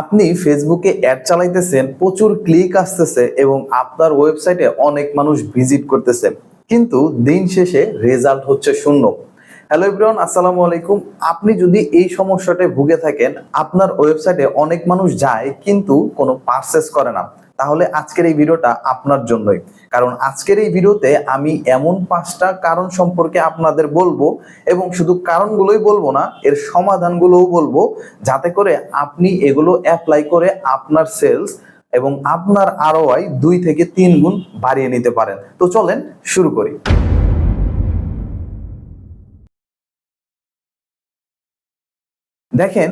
আপনি ফেসবুকে অ্যাড চালাইতেছেন, প্রচুর ক্লিক আসতেছে এবং আপনার ওয়েবসাইটে অনেক মানুষ ভিজিট করতেছে। কিন্তু দিন শেষে রেজাল্ট হচ্ছে শূন্য। হ্যালো এভরিওয়ান আসসালামু আলাইকুম। আপনি যদি এই সমস্যাটায় ভুগে থাকেন, আপনার ওয়েবসাইটে অনেক মানুষ যায়, কিন্তু কোনো পারচেস করে না। তাহলে আজকের এই ভিডিওটা আপনার জন্যই। কারণ আজকের এই ভিডিওতে আমি এমন পাঁচটা কারণ সম্পর্কে আপনাদের বলব এবং শুধু কারণগুলোই বলব না, এর সমাধানগুলোও বলব যাতে করে আপনি এগুলো অ্যাপ্লাই করে আপনার সেলস এবং আপনার আরও দুই থেকে তিন গুণ বাড়িয়ে নিতে পারেন। তো চলেন শুরু করি। দেখেন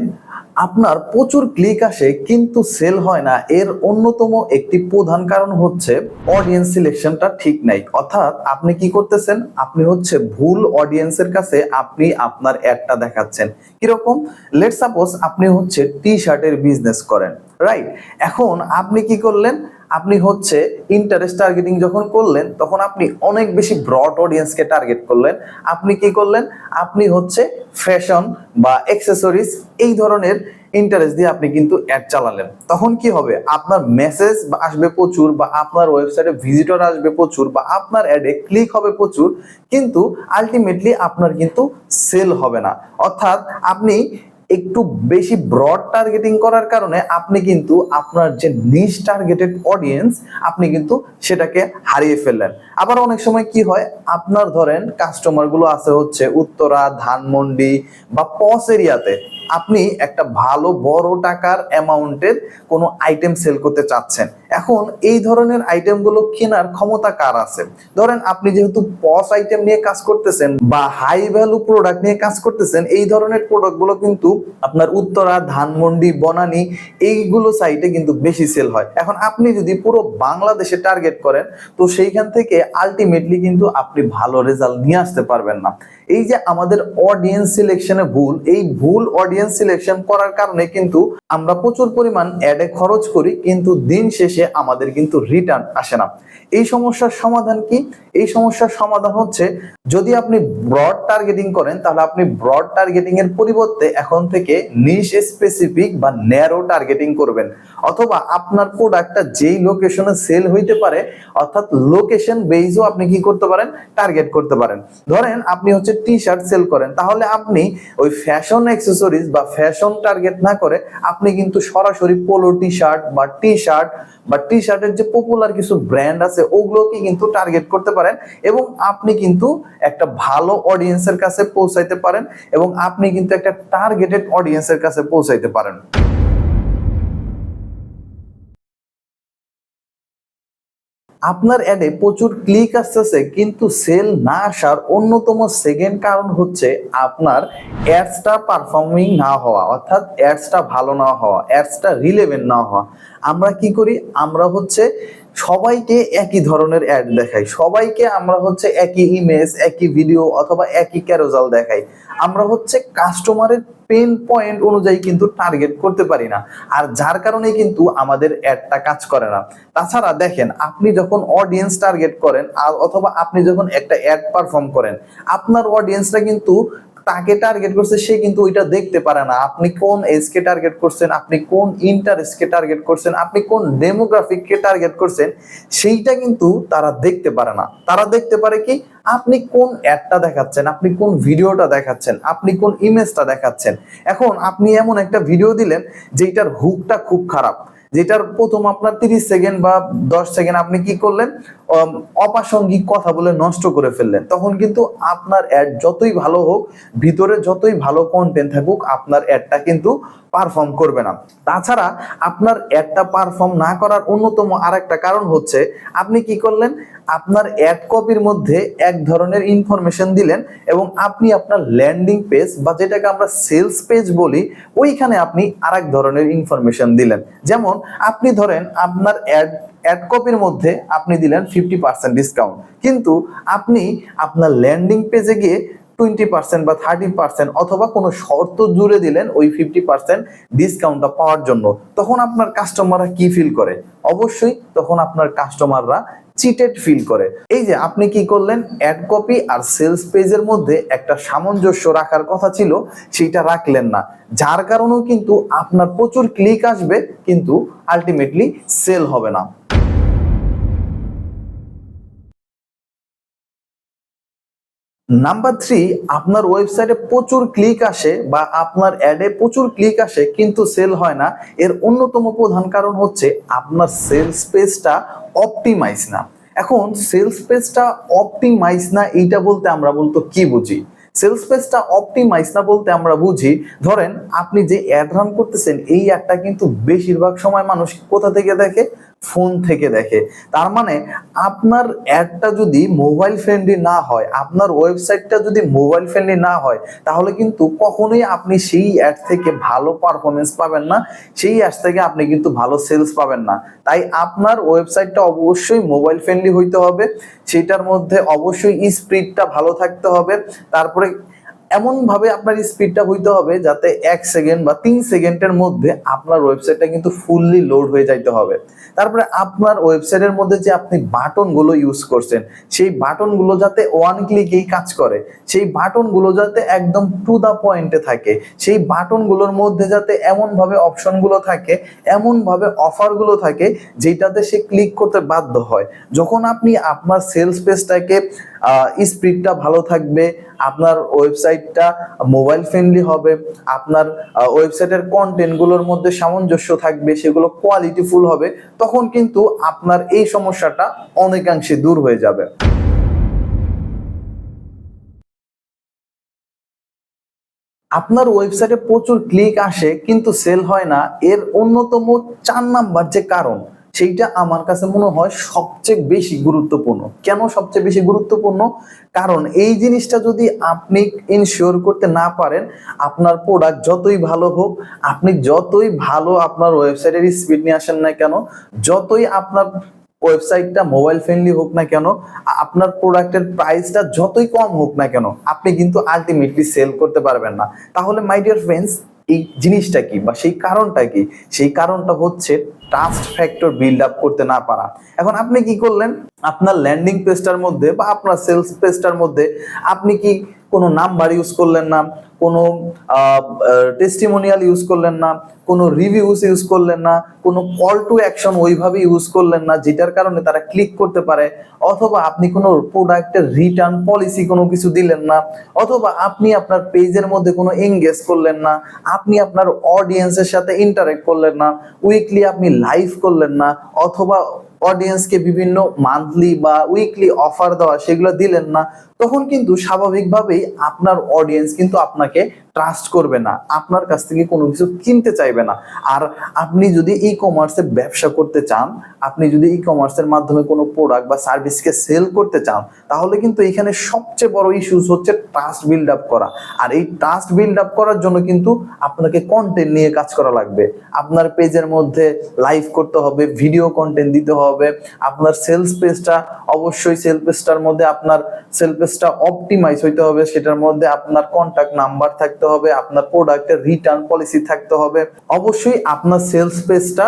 আপনার প্রচুর ক্লিক আসে কিন্তু সেল হয় না। এর অন্যতম একটি প্রধান কারণ হচ্ছে অডিয়েন্স সিলেকশনটা ঠিক নাই। অর্থাৎ আপনি কি করতেছেন? আপনি হচ্ছে ভুল অডিয়েন্সের কাছে আপনি আপনার অ্যাডটা দেখাচ্ছেন। কীরকম? লেট সাপোজ আপনি হচ্ছে টি শার্টের বিজনেস করেন রাইট এখন আপনি কি করলেন? আপনি হচ্ছে ইন্টারেস্ট টার্গেটিং যখন করলেন, তখন আপনি অনেক বেশি ব্রড অডিয়েন্সকে টার্গেট করলেন। আপনি কি করলেন? আপনি হচ্ছে ফ্যাশন বা অ্যাক্সেসরিজ এই ধরনের ইন্টারেস্ট দিয়ে আপনি কিন্তু অ্যাড চালালেন। তখন কি হবে? আপনার মেসেজ আসবে প্রচুর বা আপনার ওয়েবসাইটে ভিজিটর আসবে প্রচুর বা আপনার অ্যাডে ক্লিক হবে প্রচুর, কিন্তু আলটিমেটলি আপনার কিন্তু সেল হবে না। অর্থাৎ আপনি একটু বেশি ব্রড টার্গেটিং করার কারণে আপনি কিন্তু আপনার যে নিজ টার্গেটেড অডিয়েন্স আপনি কিন্তু সেটাকে হারিয়ে ফেললেন। আবার অনেক সময় কি হয়, আপনার ধরেন কাস্টমারগুলো আছে হচ্ছে উত্তরা, ধানমন্ডি বা পস এরিয়াতে। আপনি একটা ভালো, বড় টাকার অ্যামাউন্টের কোনো আইটেম সেল করতে চাচ্ছেন। এখন এই ধরনের আইটেমগুলো কেনার ক্ষমতা কার আছে? ধরেন আপনি যেহেতু পস আইটেম নিয়ে কাজ করতেছেন বা হাই ভ্যালু প্রোডাক্ট নিয়ে কাজ করতেছেন, এই ধরনের প্রোডাক্টগুলো কিন্তু আপনার উত্তরা, ধানমন্ডি, বনানি এইগুলো সাইটে কিন্তু বেশি সেল হয়। এখন আপনি যদি পুরো বাংলাদেশে টার্গেট করেন, তো সেইখান থেকে আলটিমেটলি কিন্তু আপনি ভালো রেজাল্ট নিয়ে আসতে পারবেন না। এই যে আমাদের অডিয়েন্স সিলেকশনে ভুল, এই ভুল অডিয়েন্স সিলেকশন করার কারণে কিন্তু আমরা প্রচুর পরিমাণ অ্যাডে খরচ করি, কিন্তু দিন শেষে আমাদের কিন্তু রিটার্ন আসে না। এই সমস্যার সমাধান কি? এই সমস্যার সমাধান হচ্ছে, যদি আপনি ব্রড টার্গেটিং করেন, তাহলে আপনি ব্রড টার্গেটিং এর পরিবর্তে এখন থেকে নিশ স্পেসিফিক বা ন্যারো টার্গেটিং করবেন। অথবা আপনার প্রোডাক্টটা যেই লোকেশনে সেল হইতে পারে, অর্থাৎ লোকেশন বেইজও আপনি কি করতে পারেন? টার্গেট করতে পারেন। ধরেন আপনি হচ্ছে টি শার্ট সেল করেন, তাহলে আপনি ওই ফ্যাশন অ্যাক্সেসরিজ বা ফ্যাশন টার্গেট না করে আপনি কিন্তু সরাসরি পোলো টি শার্ট বা টি শার্ট বা টি শার্টের যে পপুলার কিছু ব্র্যান্ড আছে ওগুলোকে কিন্তু টার্গেট করতে পারেন এবং আপনি কিন্তু একটা ভালো অডিয়েন্সের কাছে পৌঁছাইতে পারেন এবং আপনি কিন্তু একটা টার্গেটেড অডিয়েন্সের কাছে পৌঁছাইতে পারেন। আপনার অ্যাডে প্রচুর ক্লিক আসতেছে, কিন্তু সেল না আসার অন্যতম সেকেন্ড কারণ হচ্ছে আপনার অ্যাডসটা পারফর্মিং না হওয়া, অর্থাৎ অ্যাডসটা ভালো না হওয়া অ্যাডসটা রিলেভেন্ট না হওয়া। আমরা কি করি? আমরা হচ্ছে সবাইকে একই ধরনের অ্যাড দেখাই। সবাইকে আমরা হচ্ছে একই ইমেজ একই ভিডিও অথবা একই ক্যারোজাল দেখাই। আমরা হচ্ছে কাস্টমারের পেন পয়েন্ট অনুযায়ী কিন্তু টার্গেট করতে পারি না। আর যার কারণে কিন্তু আমাদের অ্যাডটা কাজ করে না। তাছাড়া দেখেন, আপনি যখন অডিয়েন্স টার্গেট করেন, আর অথবা আপনি যখন একটা অ্যাড পারফর্ম করেন, আপনার অডিয়েন্সটা কিন্তু তাকে টার্গেট করছে, সে কিন্তু ওইটা দেখতে পারে না। আপনি কোন এজকে টার্গেট করছেন, আপনি কোন ইন্টারেস্টকে টার্গেট করছেন, আপনি কোন ডেমোগ্রাফিককে টার্গেট করছেন, সেইটা কিন্তু তারা দেখতে পারে না। তারা দেখতে পারে কি, আপনি কোন অ্যাডটা দেখাচ্ছেন, আপনি কোন ভিডিওটা দেখাচ্ছেন, আপনি কোন ইমেজটা দেখাচ্ছেন। এখন আপনি এমন একটা ভিডিও দিলেন যেটার হুকটা খুব খারাপ। যেটার প্রথম আপনার তিরিশ সেকেন্ড বা দশ সেকেন্ড আপনি কি করলেন অপ্রাসঙ্গিক কথা বলে নষ্ট করে ফেললেন। তখন কিন্তু আপনার অ্যাড যতই ভালো হোক, ভিতরে যতই ভালো কন্টেন্ট থাকুক, আপনার অ্যাডটা কিন্তু পারফর্ম করবে না। তাছাড়া আপনার অ্যাডটা পারফর্ম না করার অন্যতম আর একটা কারণ হচ্ছে, আপনি কি করলেন, আপনার অ্যাড কপির মধ্যে এক ধরনের ইনফরমেশন দিলেন এবং আপনি আপনার ল্যান্ডিং পেজ বা যেটাকে আমরা সেলস পেজ বলি, ওইখানে আপনি আরেক ধরনের ইনফরমেশন দিলেন। যেমন আপনি ধরেন আপনার অ্যাড অ্যাড কপির মধ্যে আপনি দিলেন ফিফটি পার্সেন্ট ডিসকাউন্ট কিন্তু আপনি আপনার ল্যান্ডিং পেজে গিয়ে টোয়েন্টি পার্সেন্ট বা থার্টি পার্সেন্ট অথবা কোনো শর্ত জুড়ে দিলেন ওই ফিফটি পার্সেন্ট ডিসকাউন্টটা পাওয়ার জন্য, তখন আপনার কাস্টমাররা কি ফিল করে? অবশ্যই তখন আপনার কাস্টমাররা চিটেড ফিল করে। এই যে আপনি কি করলেন? অ্যাড কপি আর সেলস পেজের মধ্যে একটা সামঞ্জস্য রাখার কথা ছিল সেটা রাখলেন না। যার কারণেও কিন্তু আপনার প্রচুর ক্লিক আসবে, কিন্তু আলটিমেটলি সেল হবে না। নাম্বার থ্রি আপনার ওয়েবসাইটে প্রচুর ক্লিক আসে বা আপনার অ্যাডে প্রচুর ক্লিক আসে, কিন্তু সেল হয় না। এর অন্যতম প্রধান কারণ হচ্ছে আপনার সেলস পেজটা অপটিমাইজ না। এখন সেলস পেজটা অপটিমাইজ না, এইটা বলতে আমরা বলতো কি বুঝি? সেলস পেজটা অপটিমাইজ না বলতে আমরা বুঝি। ধরেন, আপনি যে অ্যাড রান করতেছেন, এই অ্যাডটা কিন্তু বেশিরভাগ সময় মানুষ কোথা থেকে দেখে? ফোন থেকে দেখে। তার মানে আপনার অ্যাডটা যদি মোবাইল ফ্রেন্ডলি না হয়, আপনার ওয়েবসাইটটা যদি মোবাইল ফ্রেন্ডলি না হয়, তাহলে কিন্তু কখনোই আপনি সেই অ্যাড থেকে ভালো পারফরমেন্স পাবেন না। সেই অ্যাড থেকে আপনি কিন্তু ভালো সেলস পাবেন না। তাই আপনার ওয়েবসাইটটা অবশ্যই মোবাইল ফ্রেন্ডলি হইতে হবে। সেটার মধ্যে অবশ্যই স্পিডটা ভালো থাকতে হবে। তারপরে এমন ভাবে আপনার স্পিডটা হইতে হবে যাতে এক সেকেন্ড বা তিন সেকেন্ডের মধ্যে আপনার ওয়েবসাইটটা কিন্তু ফুললি লোড হয়ে যাইতে হবে। তারপরে আপনার ওয়েবসাইটের মধ্যে যে আপনি বাটনগুলো ইউজ করছেন, সেই বাটনগুলো যাতে ওয়ান ক্লিকেই কাজ করে, সেই বাটনগুলো যাতে একদম টু দা পয়েন্টে থাকে, সেই বাটনগুলোর মধ্যে যাতে এমনভাবে অপশনগুলো থাকে, এমনভাবে অফারগুলো থাকে, যেটাতে সে ক্লিক করতে বাধ্য হয়। যখন আপনি আপনার সেলস পেজটাকে স্পিডটা ভালো থাকবে আপনার ওয়েবসাইটটা মোবাইল ফ্রেন্ডলি হবে, আপনার ওয়েবসাইটের কন্টেন্টগুলোর মধ্যে সামঞ্জস্য থাকবে, সেগুলো কোয়ালিটিফুল হবে, তখন কিন্তু আপনার এই সমস্যাটা অনেকাংশে দূর হয়ে যাবে। আপনার ওয়েবসাইটে প্রচুর ক্লিক আসে, কিন্তু সেল হয় না, এর অন্যতম চার নাম্বার যে কারণ সেইটা আমার কাছে মনে হয় সবচেয়ে বেশি গুরুত্বপূর্ণ। কেন সবচেয়ে বেশি গুরুত্বপূর্ণ? কারণ এই জিনিসটা যদি আপনি ইনশিওর করতে না পারেন, আপনার প্রোডাক্ট যতই ভালো হোক, আপনি যতই ভালো আপনার ওয়েবসাইটের স্পিড নিয়ে আসেন না কেন, যতই আপনার ওয়েবসাইটটা মোবাইল ফ্রেন্ডলি হোক না কেন আপনার প্রোডাক্টের প্রাইসটা যতই কম হোক না কেন, আপনি কিন্তু আলটিমেটলি সেল করতে পারবেন না। তাহলে মাই ডিয়ার ফ্রেন্ডস এই জিনিসটা কি বা সেই কারণটা কি? সেই কারণটা হচ্ছে ট্রাস্ট ফ্যাক্টর বিল্ড আপ করতে না পারা। এখন আপনি কি করলেন? আপনার ল্যান্ডিং পেজটার মধ্যে বা আপনার সেলস পেজটার মধ্যে আপনি কি কোনো নাম্বার ইউজ করলেন না, কোনো টেস্টিমোনিয়াল ইউজ করলেন না, কোনো রিভিউস ইউজ করলেন না, কোনো কল টু অ্যাকশন ওইভাবে ইউজ করলেন না, যেটার কারণে তারা ক্লিক করতে পারে, অথবা আপনি কোনো প্রোডাক্টের রিটার্ন পলিসি কোনো কিছু দিলেন না, অথবা আপনি আপনার পেজের মধ্যে কোনো এঙ্গেজ করলেন না, আপনি আপনার অডিয়েন্সের সাথে ইন্টারেক্ট করলেন না উইকলি আপনি লাইভ করলেন না, অথবা অডিয়েন্সকে বিভিন্ন মান্থলি বা উইকলি অফার দেওয়া সেগুলো দিলেন না তখন কিন্তু স্বাভাবিকভাবেই আপনার অডিয়েন্স কিন্তু আপনাকে ট্রাস্ট করবে না। আপনার কাছ থেকে কোনো কিছু কিনতে চাইবে না। আর আপনি যদি ই কমার্সে ব্যবসা করতে চান, আপনি যদি ই কমার্সের মাধ্যমে কোনো প্রোডাক্ট বা সার্ভিসকে সেল করতে চান, তাহলে কিন্তু এখানে সবচেয়ে বড় ইস্যুস হচ্ছে ট্রাস্ট বিল্ড আপ করা। আর এই ট্রাস্ট বিল্ড আপ করার জন্য কিন্তু আপনাকে কন্টেন্ট নিয়ে কাজ করা লাগবে। আপনার পেজের মধ্যে লাইভ করতে হবে ভিডিও কন্টেন্ট দিতে হবে। আপনার সেলস পেজটা অবশ্যই সেল পেজটার মধ্যে আপনার সেল পেজটা অপটিমাইজ হইতে হবে, সেটার মধ্যে আপনার কন্টাক্ট নাম্বার থাকতে হবে, আপনার প্রোডাক্টের রিটার্ন পলিসি থাকতে হবে। অবশ্যই আপনার সেলস পেজটা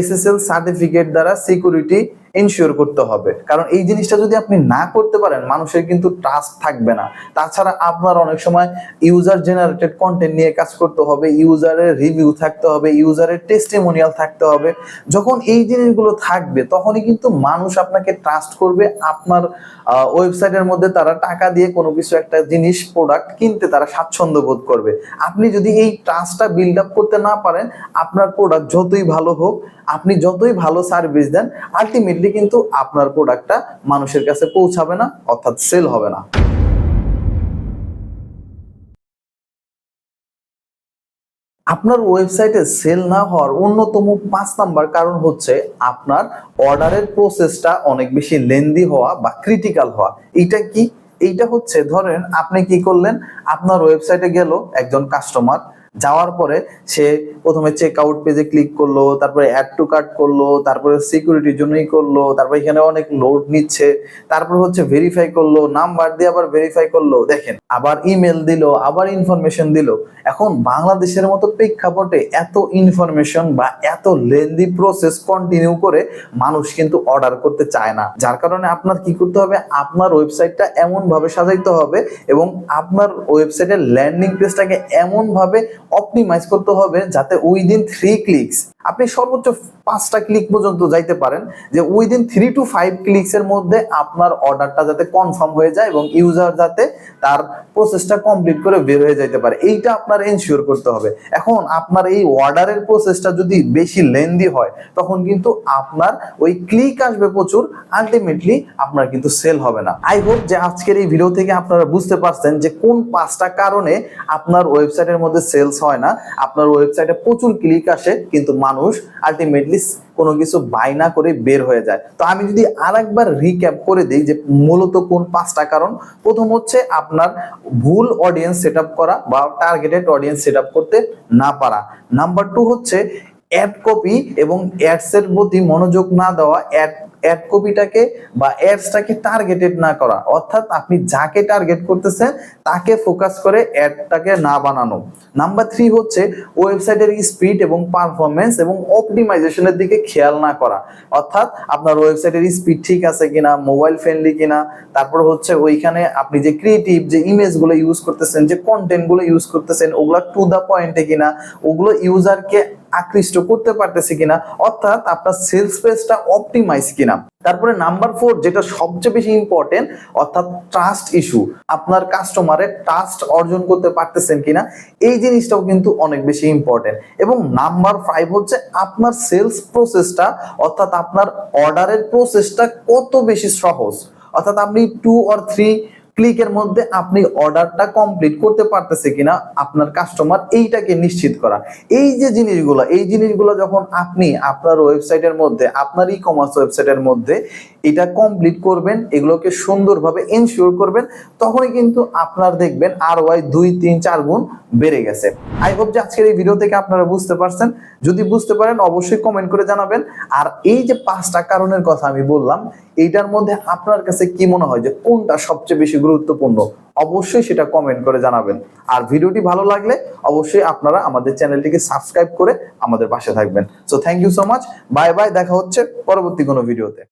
এসএসএল সার্টিফিকেট দ্বারা সিকিউরিটি ইনশিওর করতে হবে। কারণ এই জিনিসটা যদি আপনি না করতে পারেন, মানুষের কিন্তু ট্রাস্ট থাকবে না। তাছাড়া আপনার অনেক সময় ইউজার জেনারেটেড কন্টেন্ট নিয়ে কাজ করতে হবে ইউজারের রিভিউ থাকতে হবে ইউজারের টেস্টিমোনিয়াল থাকতে হবে। যখন এই জিনিসগুলো থাকবে, তখনই কিন্তু মানুষ আপনাকে ট্রাস্ট করবে, আপনার ওয়েবসাইটের মধ্যে তারা টাকা দিয়ে কোনো কিছু একটা জিনিস প্রোডাক্ট কিনতে তারা স্বাচ্ছন্দ্য বোধ করবে। আপনি যদি এই ট্রাস্টটা বিল্ড আপ করতে না পারেন, আপনার প্রোডাক্ট যতই ভালো হোক, আপনি যতই ভালো সার্ভিস দেন আলটিমেটলি কিন্তু আপনার প্রোডাক্টটা মানুষের কাছে পৌঁছাবে না, অর্থাৎ সেল হবে না। আপনার ওয়েবসাইটে সেল না হওয়ার অন্যতম পাঁচ নাম্বার কারণ হচ্ছে আপনার অর্ডারের প্রসেসটা অনেক বেশি লেন্দি হওয়া বা ক্রিটিক্যাল হওয়া। এটা কি? এইটা হচ্ছে, ধরেন আপনি কি করলেন? আপনার ওয়েবসাইটে গেল একজন কাস্টমার যাওয়ার পরে সে প্রথমে চেক আউট পেজে ক্লিক করল, তারপরে অ্যাড টু কার্ট করল, তারপরে সিকিউরিটির জন্যই করল, তারপরে এখানে অনেক লোড নিচ্ছে, তারপর হচ্ছে ভেরিফাই করল নাম্বার দিয়ে আবার ভেরিফাই করল, দেখেন, আবার ইমেল দিল, আবার ইনফরমেশন দিল। এখন বাংলাদেশের মতো প্রেক্ষাপটে এত ইনফরমেশন বা এত লেন্দি প্রসেস কন্টিনিউ করে মানুষ কিন্তু অর্ডার করতে চায় না। যার কারণে আপনার কি করতে হবে? আপনার ওয়েবসাইটটা এমনভাবে সাজাইতে হবে এবং আপনার ওয়েবসাইটের ল্যান্ডিং পেজটাকে এমন ভাবে অপটিমাইজ করতে হবে যাতে উইদিন থ্রি ক্লিকস আপনি সর্বোচ্চ পাঁচটা ক্লিক পর্যন্ত যাইতে পারেন, যে within three two five clicks এর মধ্যে আপনার অর্ডারটা যাতে কনফার্ম হয়ে যায় এবং ইউজার যাতে তার প্রসেসটা কমপ্লিট করে বের হয়ে যাইতে পারে। এইটা আপনার এনশিওর করতে হবে। এখন আপনার এই অর্ডারের প্রসেসটা যদি বেশি লেন্দি হয়, তখন কিন্তু আপনার ওই ক্লিক আসবে প্রচুর আলটিমেটলি আপনার কিন্তু সেল হবে না। আই হোপ যে আজকের এই ভিডিও থেকে আপনারা বুঝতে পারছেন যে কোন পাঁচটা কারণে আপনার ওয়েবসাইটের মধ্যে সেলস হয় না, আপনার ওয়েবসাইটে প্রচুর ক্লিক আসে কিন্তু মানুষ আলটিমেটলি কোনো কিছু বাই না করে বের হয়ে যায়। তো আমি যদি আর একবার রিক্যাপ করে দিই যে মূলত কোন পাঁচটা কারণ, প্রথম হচ্ছে আপনার ভুল অডিয়েন্স সেট করা বা টার্গেটেড অডিয়েন্স সেট করতে না পারা। নাম্বার টু হচ্ছে অ্যাড কপি এবং অ্যাডস এর প্রতি মনোযোগ না দেওয়া অ্যাড অ্যাড কপিটাকে বা অ্যাডসটাকে টার্গেটেড না করা। অর্থাৎ আপনি যাকে টার্গেট করতেছেন, তাকে ফোকাস করে অ্যাডটাকে না বানানো। নাম্বার থ্রি হচ্ছে ওয়েবসাইটের স্পিড এবং পারফরমেন্স এবং অপটিমাইজেশনের দিকে খেয়াল না করা। অর্থাৎ আপনার ওয়েবসাইটের স্পিড ঠিক আছে কিনা মোবাইল ফ্রেন্ডলি কিনা, তারপর হচ্ছে ওইখানে আপনি যে ক্রিয়েটিভ যে ইমেজগুলো ইউজ করতেছেন, যে কন্টেন্টগুলো ইউজ করতেছেন, ওগুলো টু দা পয়েন্টে কিনা, ওগুলো ইউজারকে আকৃষ্ট করতে পারতেছে কিনা, অর্থাৎ আপনার সেলস পেজটা অপটিমাইজ কিনা। তারপরে নাম্বার ফোর যেটা সবচেয়ে বেশি ইম্পর্টেন্ট অর্থাৎ ট্রাস্ট ইস্যু আপনার কাস্টমারের ট্রাস্ট অর্জন করতে পারতেছেন কিনা, এই জিনিসটাও কিন্তু অনেক বেশি ইম্পর্টেন্ট এবং নাম্বার ফাইভ হচ্ছে আপনার সেলস প্রসেসটা অর্থাৎ আপনার অর্ডারের প্রসেসটা কত বেশি সহজ। অর্থাৎ আপনি টু অর থ্রি ক্লিকের মধ্যে আপনি অর্ডারটা কমপ্লিট করতে পারতেছে কিনা আপনার কাস্টমার এইটাকে নিশ্চিত করা। এই যে জিনিসগুলো, এই জিনিসগুলো যখন আপনি আপনার ওয়েবসাইটের মধ্যে, আপনার ই কমার্স ওয়েবসাইটের মধ্যে এটা কমপ্লিট করবেন, এগুলোকে সুন্দরভাবে ইনশিওর করবেন, তখনই কিন্তু আপনার দেখবেন আর ওয়াই দুই, তিন, চার গুণ বেড়ে গেছে। আই হোপ যে আজকের এই ভিডিও থেকে আপনারা বুঝতে পারছেন। যদি বুঝতে পারেন, অবশ্যই কমেন্ট করে জানাবেন। আর এই যে পাঁচটা কারণের কথা আমি বললাম, এইটার মধ্যে আপনার কাছে কি মনে হয় যে কোনটা সবচেয়ে বেশি গুরুত্বপূর্ণ? অবশ্যই সেটা কমেন্ট করে জানাবেন। আর ভিডিওটি ভালো লাগলে অবশ্যই আপনারা আমাদের চ্যানেলটিকে সাবস্ক্রাইব করে আমাদের পাশে থাকবেন। So thank you so much bye bye দেখা হচ্ছে পরবর্তী কোনো ভিডিওতে